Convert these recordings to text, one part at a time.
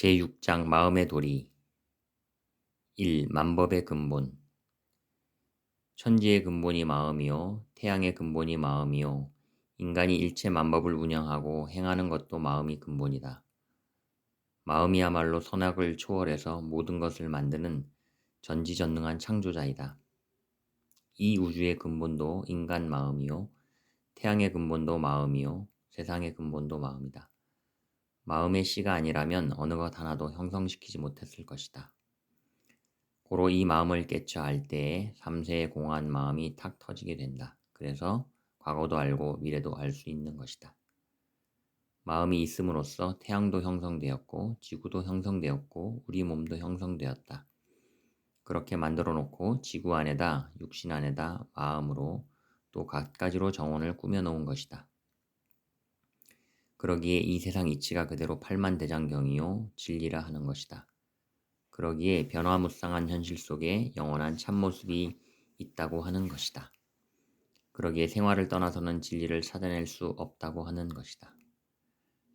제6장 마음의 도리 1. 만법의 근본 천지의 근본이 마음이요 태양의 근본이 마음이요 인간이 일체 만법을 운영하고 행하는 것도 마음이 근본이다. 마음이야말로 선악을 초월해서 모든 것을 만드는 전지전능한 창조자이다. 이 우주의 근본도 인간 마음이요 태양의 근본도 마음이요 세상의 근본도 마음이다. 마음의 씨가 아니라면 어느 것 하나도 형성시키지 못했을 것이다. 고로 이 마음을 깨쳐 알 때에 삼세의 공한 마음이 탁 터지게 된다. 그래서 과거도 알고 미래도 알 수 있는 것이다. 마음이 있음으로써 태양도 형성되었고 지구도 형성되었고 우리 몸도 형성되었다. 그렇게 만들어 놓고 지구 안에다 육신 안에다 마음으로 또 갖가지로 정원을 꾸며 놓은 것이다. 그러기에 이 세상 이치가 그대로 팔만대장경이요 진리라 하는 것이다. 그러기에 변화무쌍한 현실 속에 영원한 참모습이 있다고 하는 것이다. 그러기에 생활을 떠나서는 진리를 찾아낼 수 없다고 하는 것이다.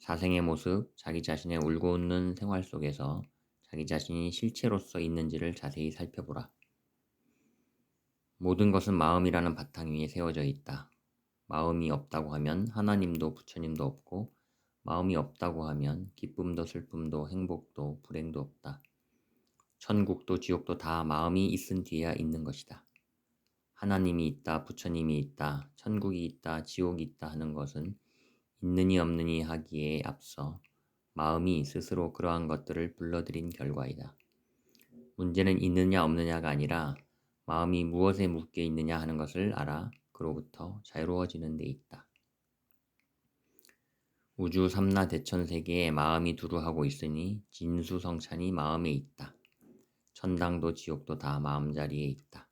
사생의 모습, 자기 자신의 울고 웃는 생활 속에서 자기 자신이 실체로서 있는지를 자세히 살펴보라. 모든 것은 마음이라는 바탕 위에 세워져 있다. 마음이 없다고 하면 하나님도 부처님도 없고 마음이 없다고 하면 기쁨도 슬픔도 행복도 불행도 없다. 천국도 지옥도 다 마음이 있은 뒤에야 있는 것이다. 하나님이 있다, 부처님이 있다, 천국이 있다, 지옥이 있다 하는 것은 있느니 없느니 하기에 앞서 마음이 스스로 그러한 것들을 불러들인 결과이다. 문제는 있느냐 없느냐가 아니라 마음이 무엇에 묶여 있느냐 하는 것을 알아 그로부터 자유로워지는 데 있다. 우주 삼나 대천 세계에 마음이 두루하고 있으니 진수성찬이 마음에 있다. 천당도 지옥도 다 마음 자리에 있다.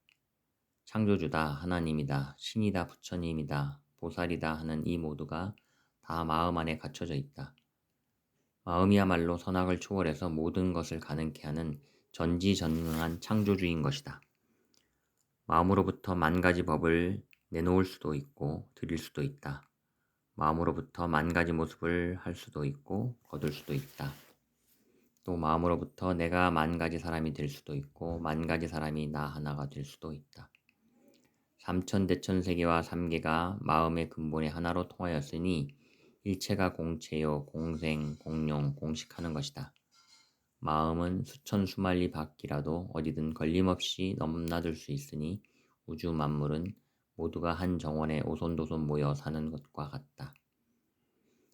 창조주다 하나님이다 신이다 부처님이다 보살이다 하는 이 모두가 다 마음 안에 갖춰져 있다. 마음이야말로 선악을 초월해서 모든 것을 가능케 하는 전지전능한 창조주인 것이다. 마음으로부터 만 가지 법을 내놓을 수도 있고 드릴 수도 있다. 마음으로부터 만 가지 모습을 할 수도 있고 거둘 수도 있다. 또 마음으로부터 내가 만 가지 사람이 될 수도 있고 만 가지 사람이 나 하나가 될 수도 있다. 삼천대천 세계와 삼계가 마음의 근본의 하나로 통하였으니 일체가 공체요 공생 공룡 공식하는 것이다. 마음은 수천 수만리 바퀴라도 어디든 걸림없이 넘나들 수 있으니 우주 만물은 모두가 한 정원에 오손도손 모여 사는 것과 같다.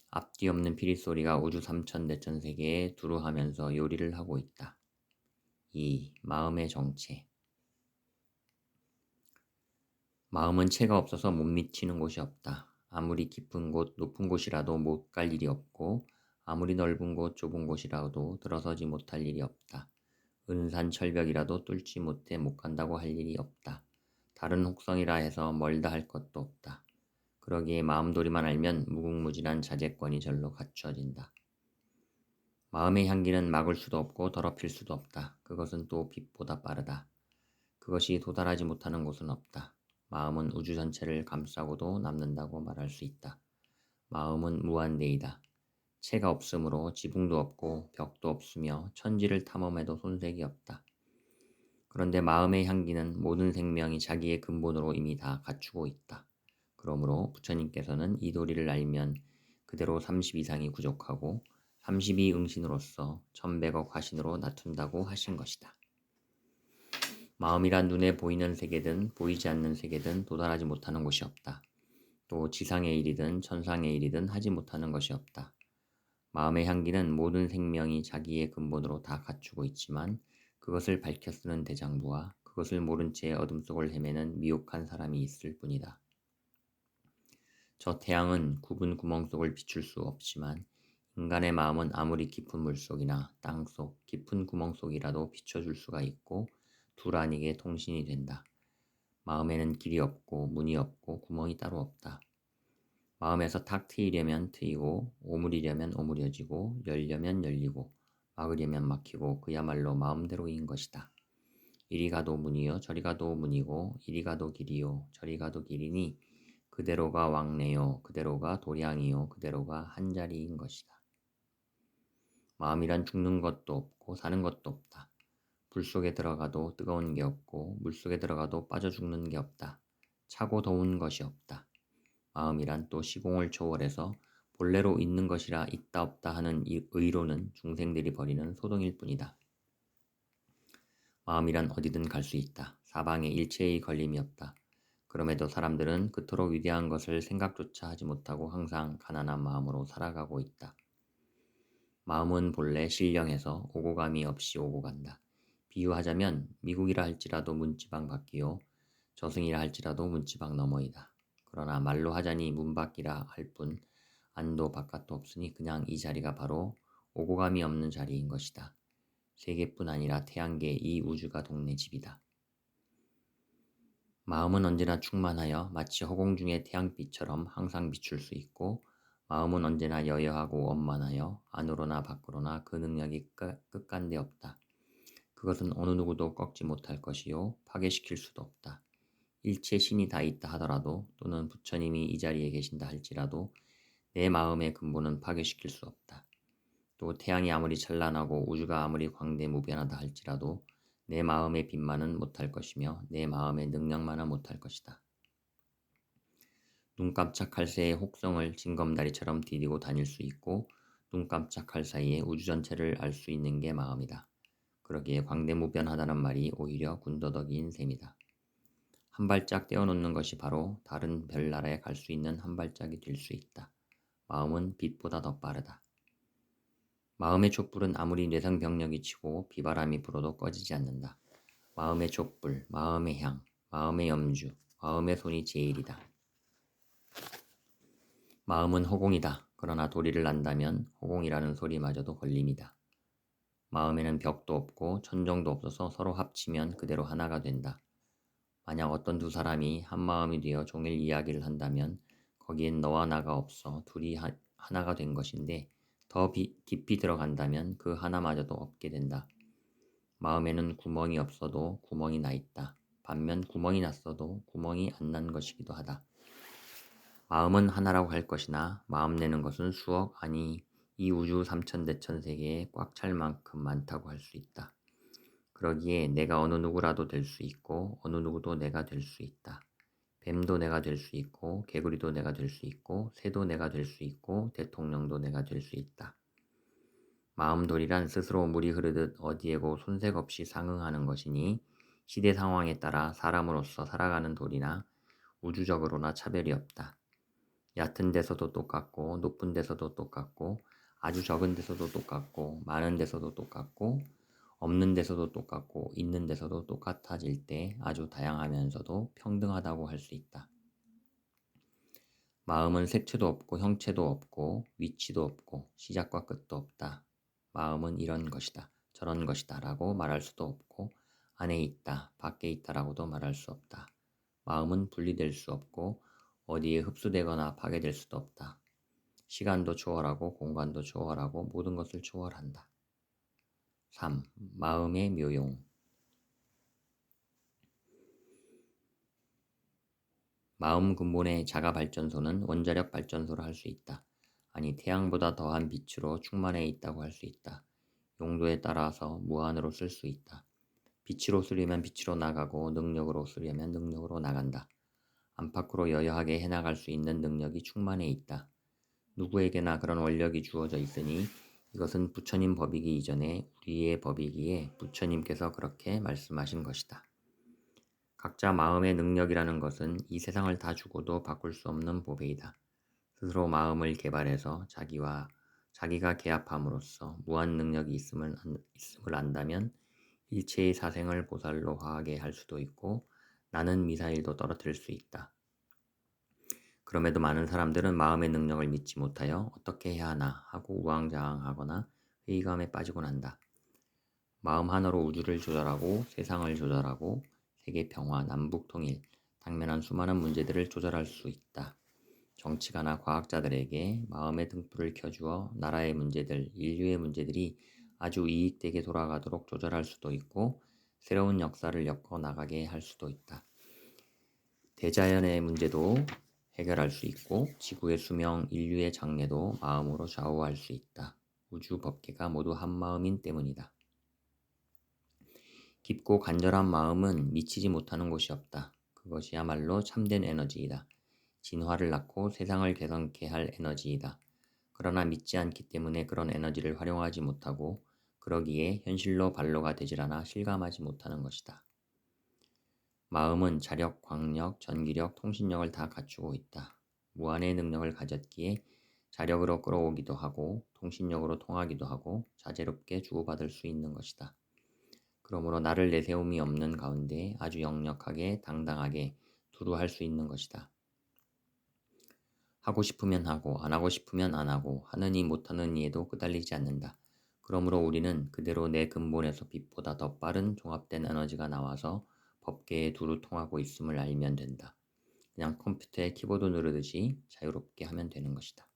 앞뒤 없는 피리 소리가 우주 삼천 대천 세계에 두루하면서 요리를 하고 있다. 2. 마음의 정체 마음은 체가 없어서 못 미치는 곳이 없다. 아무리 깊은 곳, 높은 곳이라도 못 갈 일이 없고 아무리 넓은 곳, 좁은 곳이라도 들어서지 못할 일이 없다. 은산 철벽이라도 뚫지 못해 못 간다고 할 일이 없다. 다른 혹성이라 해서 멀다 할 것도 없다. 그러기에 마음도리만 알면 무궁무진한 자제권이 절로 갖추어진다. 마음의 향기는 막을 수도 없고 더럽힐 수도 없다. 그것은 또 빛보다 빠르다. 그것이 도달하지 못하는 곳은 없다. 마음은 우주 전체를 감싸고도 남는다고 말할 수 있다. 마음은 무한대이다. 체가 없으므로 지붕도 없고 벽도 없으며 천지를 탐험해도 손색이 없다. 그런데 마음의 향기는 모든 생명이 자기의 근본으로 이미 다 갖추고 있다. 그러므로 부처님께서는 이 도리를 알면 그대로 30 이상이 부족하고 32 응신으로서 1100억 화신으로 낮춘다고 하신 것이다. 마음이란 눈에 보이는 세계든 보이지 않는 세계든 도달하지 못하는 곳이 없다. 또 지상의 일이든 천상의 일이든 하지 못하는 것이 없다. 마음의 향기는 모든 생명이 자기의 근본으로 다 갖추고 있지만 그것을 밝혀 쓰는 대장부와 그것을 모른 채 어둠 속을 헤매는 미혹한 사람이 있을 뿐이다. 저 태양은 굽은 구멍 속을 비출 수 없지만 인간의 마음은 아무리 깊은 물속이나 땅 속 깊은 구멍 속이라도 비춰줄 수가 있고 둘 아니게 통신이 된다. 마음에는 길이 없고 문이 없고 구멍이 따로 없다. 마음에서 탁 트이려면 트이고 오므리려면 오므려지고 열려면 열리고 막으려면 막히고 그야말로 마음대로인 것이다. 이리 가도 문이요 저리 가도 문이고 이리 가도 길이요 저리 가도 길이니 그대로가 왕래요 그대로가 도량이요 그대로가 한자리인 것이다. 마음이란 죽는 것도 없고 사는 것도 없다. 불 속에 들어가도 뜨거운 게 없고 물 속에 들어가도 빠져 죽는 게 없다. 차고 더운 것이 없다. 마음이란 또 시공을 초월해서 본래로 있는 것이라 있다 없다 하는 이 의로는 중생들이 버리는 소동일 뿐이다. 마음이란 어디든 갈 수 있다. 사방에 일체의 걸림이 없다. 그럼에도 사람들은 그토록 위대한 것을 생각조차 하지 못하고 항상 가난한 마음으로 살아가고 있다. 마음은 본래 신령해서 오고 감이 없이 오고 간다. 비유하자면 미국이라 할지라도 문지방 밖이요 저승이라 할지라도 문지방 너머이다. 그러나 말로 하자니 문 밖이라 할 뿐 안도 바깥도 없으니 그냥 이 자리가 바로 오고 감이 없는 자리인 것이다. 세계뿐 아니라 태양계 이 우주가 동네 집이다. 마음은 언제나 충만하여 마치 허공 중의 태양빛처럼 항상 비출 수 있고 마음은 언제나 여여하고 원만하여 안으로나 밖으로나 그 능력이 끝간데 없다. 그것은 어느 누구도 꺾지 못할 것이요 파괴시킬 수도 없다. 일체 신이 다 있다 하더라도 또는 부처님이 이 자리에 계신다 할지라도 내 마음의 근본은 파괴시킬 수 없다. 또 태양이 아무리 찬란하고 우주가 아무리 광대무변하다 할지라도 내 마음의 빛만은 못할 것이며 내 마음의 능력만은 못할 것이다. 눈 깜짝할 새의 혹성을 징검다리처럼 디디고 다닐 수 있고 눈 깜짝할 사이에 우주 전체를 알 수 있는 게 마음이다. 그러기에 광대무변하다는 말이 오히려 군더더기인 셈이다. 한 발짝 떼어놓는 것이 바로 다른 별나라에 갈 수 있는 한 발짝이 될 수 있다. 마음은 빛보다 더 빠르다. 마음의 촛불은 아무리 뇌성병력이 치고 비바람이 불어도 꺼지지 않는다. 마음의 촛불, 마음의 향, 마음의 염주, 마음의 손이 제일이다. 마음은 허공이다. 그러나 도리를 난다면 허공이라는 소리마저도 걸림이다. 마음에는 벽도 없고 천정도 없어서 서로 합치면 그대로 하나가 된다. 만약 어떤 두 사람이 한 마음이 되어 종일 이야기를 한다면 거기엔 너와 나가 없어 둘이 하, 하나가 된 것인데 더 비, 깊이 들어간다면 그 하나마저도 없게 된다. 마음에는 구멍이 없어도 구멍이 나 있다. 반면 구멍이 났어도 구멍이 안 난 것이기도 하다. 마음은 하나라고 할 것이나 마음 내는 것은 수억 아니 이 우주 삼천대천 세계에 꽉 찰 만큼 많다고 할 수 있다. 그러기에 내가 어느 누구라도 될 수 있고 어느 누구도 내가 될 수 있다. 뱀도 내가 될 수 있고 개구리도 내가 될 수 있고 새도 내가 될 수 있고 대통령도 내가 될 수 있다. 마음돌이란 스스로 물이 흐르듯 어디에고 손색 없이 상응하는 것이니 시대 상황에 따라 사람으로서 살아가는 돌이나 우주적으로나 차별이 없다. 얕은 데서도 똑같고 높은 데서도 똑같고 아주 적은 데서도 똑같고 많은 데서도 똑같고 없는 데서도 똑같고 있는 데서도 똑같아질 때 아주 다양하면서도 평등하다고 할 수 있다. 마음은 색채도 없고 형체도 없고 위치도 없고 시작과 끝도 없다. 마음은 이런 것이다. 저런 것이다. 라고 말할 수도 없고 안에 있다. 밖에 있다 라고도 말할 수 없다. 마음은 분리될 수 없고 어디에 흡수되거나 파괴될 수도 없다. 시간도 초월하고 공간도 초월하고 모든 것을 초월한다. 3. 마음의 묘용 마음 근본의 자가 발전소는 원자력 발전소를 할수 있다. 아니 태양보다 더한 빛으로 충만해 있다고 할 수 있다. 용도에 따라서 무한으로 쓸 수 있다. 빛으로 쓰려면 빛으로 나가고 능력으로 쓰려면 능력으로 나간다. 안팎으로 여여하게 해나갈 수 있는 능력이 충만해 있다. 누구에게나 그런 원력이 주어져 있으니 이것은 부처님 법이기 이전에 우리의 법이기에 부처님께서 그렇게 말씀하신 것이다. 각자 마음의 능력이라는 것은 이 세상을 다 주고도 바꿀 수 없는 보배이다. 스스로 마음을 개발해서 자기와 자기가 개합함으로써 무한 능력이 있음을, 있음을 안다면 일체의 사생을 보살로 화하게 할 수도 있고 나는 미사일도 떨어뜨릴 수 있다. 그럼에도 많은 사람들은 마음의 능력을 믿지 못하여 어떻게 해야 하나 하고 우왕좌왕하거나 회의감에 빠지곤 한다. 마음 하나로 우주를 조절하고 세상을 조절하고 세계 평화, 남북 통일, 당면한 수많은 문제들을 조절할 수 있다. 정치가나 과학자들에게 마음의 등불을 켜주어 나라의 문제들, 인류의 문제들이 아주 이익되게 돌아가도록 조절할 수도 있고 새로운 역사를 엮어 나가게 할 수도 있다. 대자연의 문제도 해결할 수 있고 지구의 수명, 인류의 장래도 마음으로 좌우할 수 있다. 우주 법계가 모두 한 마음인 때문이다. 깊고 간절한 마음은 미치지 못하는 곳이 없다. 그것이야말로 참된 에너지이다. 진화를 낳고 세상을 개선케 할 에너지이다. 그러나 믿지 않기 때문에 그런 에너지를 활용하지 못하고 그러기에 현실로 반로가 되질 않아 실감하지 못하는 것이다. 마음은 자력, 광력, 전기력, 통신력을 다 갖추고 있다. 무한의 능력을 가졌기에 자력으로 끌어오기도 하고 통신력으로 통하기도 하고 자재롭게 주고받을 수 있는 것이다. 그러므로 나를 내세움이 없는 가운데 아주 역력하게 당당하게 두루 할 수 있는 것이다. 하고 싶으면 하고 안 하고 싶으면 안 하고 하느니 못하는 이에도 끄달리지 않는다. 그러므로 우리는 그대로 내 근본에서 빛보다 더 빠른 종합된 에너지가 나와서 법계에 두루 통하고 있음을 알면 된다. 그냥 컴퓨터에 키보드 누르듯이 자유롭게 하면 되는 것이다.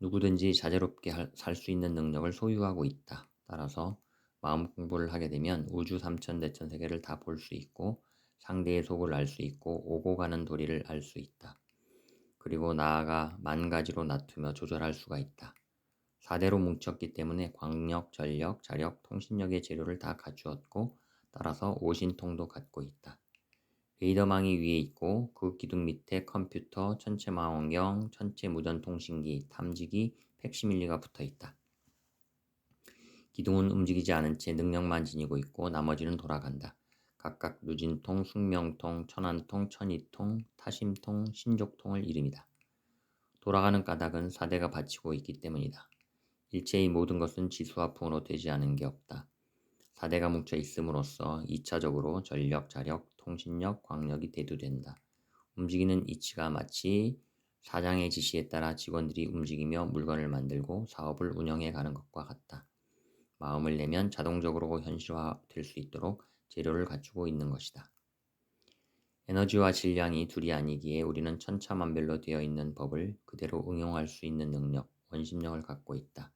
누구든지 자유롭게 살 수 있는 능력을 소유하고 있다. 따라서 마음 공부를 하게 되면 우주 삼천 대천 세계를 다 볼 수 있고 상대의 속을 알 수 있고 오고 가는 도리를 알 수 있다. 그리고 나아가 만 가지로 낮추며 조절할 수가 있다. 4대로 뭉쳤기 때문에 광력, 전력, 자력, 통신력의 재료를 다 갖추었고 따라서 오신통도 갖고 있다. 레이더망이 위에 있고 그 기둥 밑에 컴퓨터, 천체망원경, 천체 무전 통신기, 탐지기, 팩시밀리가 붙어 있다. 기둥은 움직이지 않은 채 능력만 지니고 있고 나머지는 돌아간다. 각각 누진통, 숙명통, 천안통, 천이통, 타심통, 신족통을 이름이다. 돌아가는 까닭은 사대가 받치고 있기 때문이다. 일체의 모든 것은 지수화풍으로 되지 않은 게 없다. 사대가 뭉쳐 있음으로써 2차적으로 전력, 자력, 통신력, 광력이 대두된다. 움직이는 이치가 마치 사장의 지시에 따라 직원들이 움직이며 물건을 만들고 사업을 운영해 가는 것과 같다. 마음을 내면 자동적으로 현실화될 수 있도록 재료를 갖추고 있는 것이다. 에너지와 질량이 둘이 아니기에 우리는 천차만별로 되어 있는 법을 그대로 응용할 수 있는 능력, 원심력을 갖고 있다.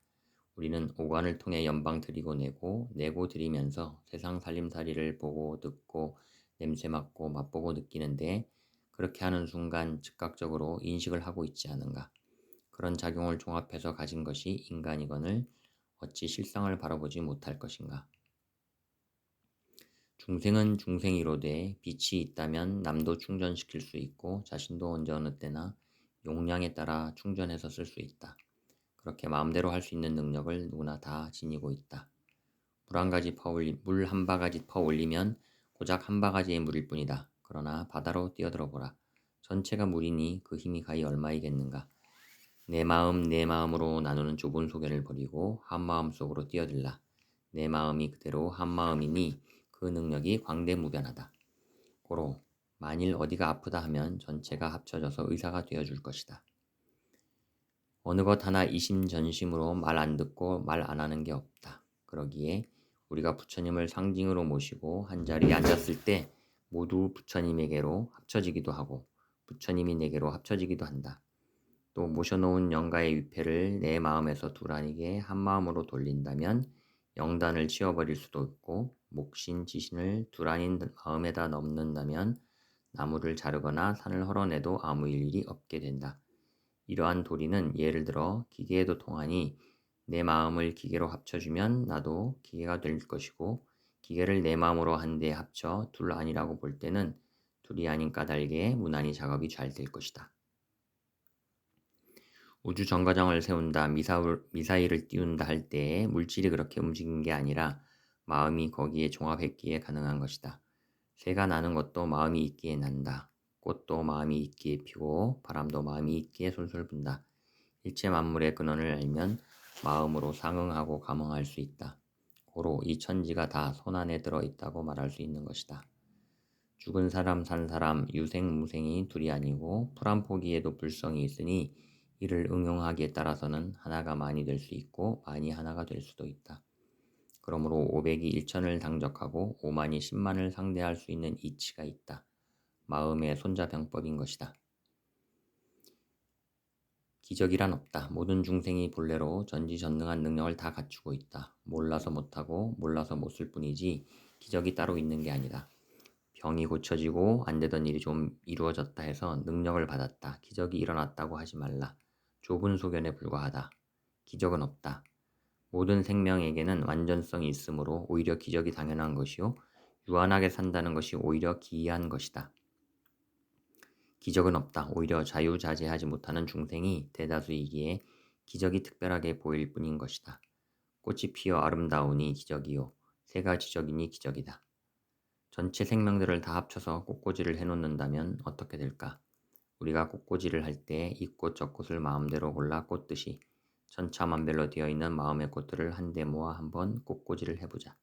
우리는 오관을 통해 연방 들이고 내고 내고 들이면서 세상 살림살이를 보고 듣고 냄새 맡고 맛보고 느끼는데 그렇게 하는 순간 즉각적으로 인식을 하고 있지 않은가. 그런 작용을 종합해서 가진 것이 인간이건을 어찌 실상을 바라보지 못할 것인가. 중생은 중생이로되 빛이 있다면 남도 충전시킬 수 있고 자신도 언제 어느 때나 용량에 따라 충전해서 쓸 수 있다. 그렇게 마음대로 할 수 있는 능력을 누구나 다 지니고 있다. 물 한 가지 퍼올리 물한 바가지 퍼올리면 고작 한 바가지의 물일 뿐이다. 그러나 바다로 뛰어들어 보라. 전체가 물이니 그 힘이 가히 얼마이겠는가. 내 마음 내 마음으로 나누는 좁은 소견을 버리고 한 마음 속으로 뛰어들라. 내 마음이 그대로 한 마음이니 그 능력이 광대무변하다. 고로 만일 어디가 아프다 하면 전체가 합쳐져서 의사가 되어줄 것이다. 어느 것 하나 이심전심으로 말 안 듣고 말 안 하는 게 없다. 그러기에 우리가 부처님을 상징으로 모시고 한 자리에 앉았을 때 모두 부처님에게로 합쳐지기도 하고 부처님이 내게로 합쳐지기도 한다. 또 모셔놓은 영가의 위패를 내 마음에서 두라니게 한 마음으로 돌린다면 영단을 치워버릴 수도 있고 목신 지신을 두란인 마음에다 넘는다면 나무를 자르거나 산을 헐어내도 아무 일이 없게 된다. 이러한 도리는 예를 들어 기계에도 통하니 내 마음을 기계로 합쳐주면 나도 기계가 될 것이고 기계를 내 마음으로 한데 합쳐 둘 아니라고 볼 때는 둘이 아닌 까닭에 무난히 작업이 잘 될 것이다. 우주 정거장을 세운다, 미사일, 미사일을 띄운다 할 때에 물질이 그렇게 움직인 게 아니라 마음이 거기에 종합했기에 가능한 것이다. 새가 나는 것도 마음이 있기에 난다. 꽃도 마음이 있기에 피고 바람도 마음이 있기에 솔솔 분다. 일체 만물의 근원을 알면 마음으로 상응하고 감응할 수 있다. 고로 이 천지가 다 손 안에 들어 있다고 말할 수 있는 것이다. 죽은 사람 산 사람 유생 무생이 둘이 아니고 풀한 포기에도 불성이 있으니 이를 응용하기에 따라서는 하나가 많이 될 수 있고 많이 하나가 될 수도 있다. 그러므로 500이 1천을 당적하고 5만이 10만을 상대할 수 있는 이치가 있다. 마음의 손자병법인 것이다. 기적이란 없다. 모든 중생이 본래로 전지전능한 능력을 다 갖추고 있다. 몰라서 못하고 몰라서 못 쓸 뿐이지 기적이 따로 있는 게 아니다. 병이 고쳐지고 안 되던 일이 좀 이루어졌다 해서 능력을 받았다. 기적이 일어났다고 하지 말라. 좁은 소견에 불과하다. 기적은 없다. 모든 생명에게는 완전성이 있으므로 오히려 기적이 당연한 것이요. 유한하게 산다는 것이 오히려 기이한 것이다. 기적은 없다. 오히려 자유자재하지 못하는 중생이 대다수이기에 기적이 특별하게 보일 뿐인 것이다. 꽃이 피어 아름다우니 기적이요. 새가 지적이니 기적이다. 전체 생명들을 다 합쳐서 꽃꽂이를 해놓는다면 어떻게 될까? 우리가 꽃꽂이를 할 때 이 꽃 저 꽃을 마음대로 골라 꽂듯이 천차만별로 되어 있는 마음의 꽃들을 한데 모아 한번 꽃꽂이를 해보자.